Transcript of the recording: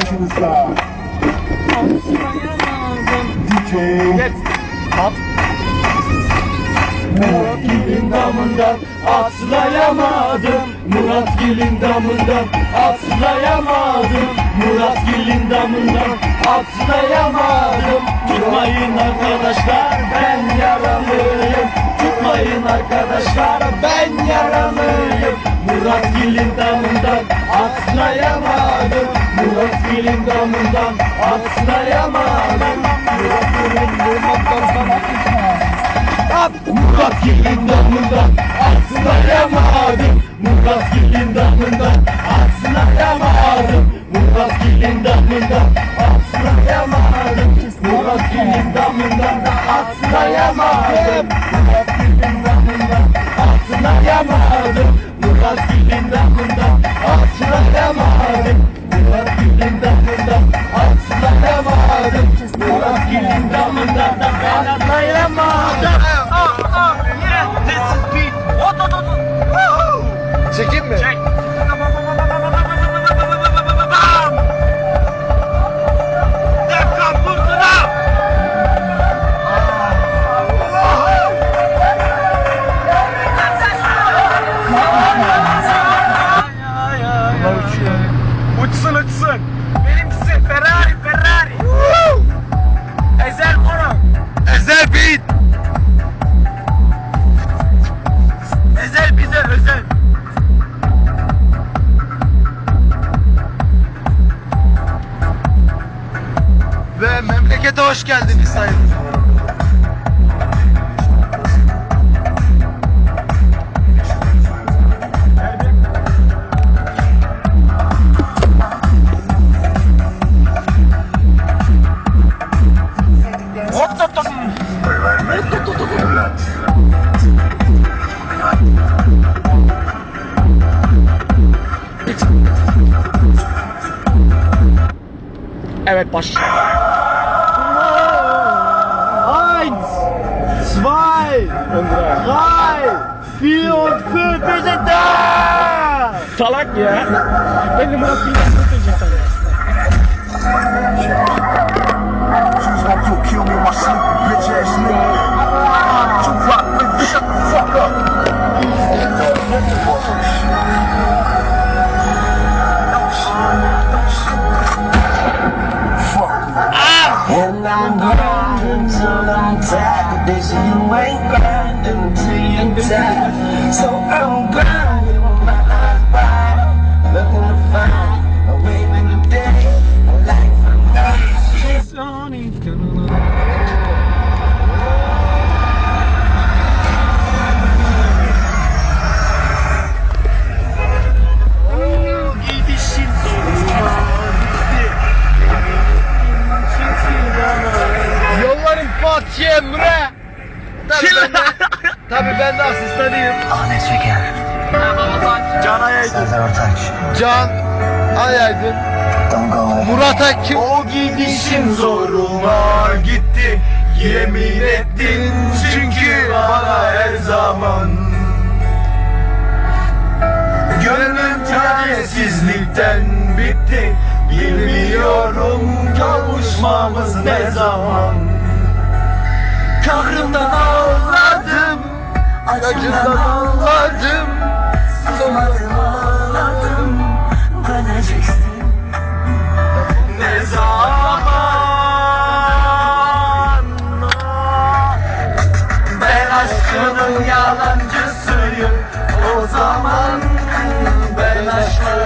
karşınızda. DJ. At. Murat Gil'in damından atlayamadım Murat Gil'in damından atlayamadım Murat Gil'in damından atlayamadım Tutmayın arkadaşlar ben yaralıyım Tutmayın arkadaşlar ben Murat Gil'in damından atlayamadım Murat Gil'in damından atlayamadım Murat Gil'in damından atlayamadım Murat Gil'in damından atlayamadım Murat Gil'in damından atlayamadım Murat Gil'in damından Çekeyim mi? Uçsun uçsun. Benimkisi Ferrari Ferrari. Ezel onu. Ezel Beat. Ezel bize özel. Memlekete hoş geldiniz sayın. Evet baş. Zwei, drei, vier und fünf, wir sind da! Salak ya. Ben Murat Bilge'yi götüreceğim Choose one, you'll kill me my sleep, bitch ass nigga. Shut the fuck up. And I'm till I'm tired. They say you ain't grinding till you're tired. So I'm grinding Tabii ben de, tabii ben de asistanıyım. Ahmet Çeker, Can Ayaydın. Can Ayaydın. Murat Akgün. O gidişin zoruma gitti Yemin ettin çünkü bana her zaman Gönlüm çaresizlikten bitti Bilmiyorum kavuşmamız ne zaman Kahrımdan Acından ağladım. Susmadım ağladım, döneceksin. ne zaman Ben aşkının yalancısıyım o zaman Ben aşkın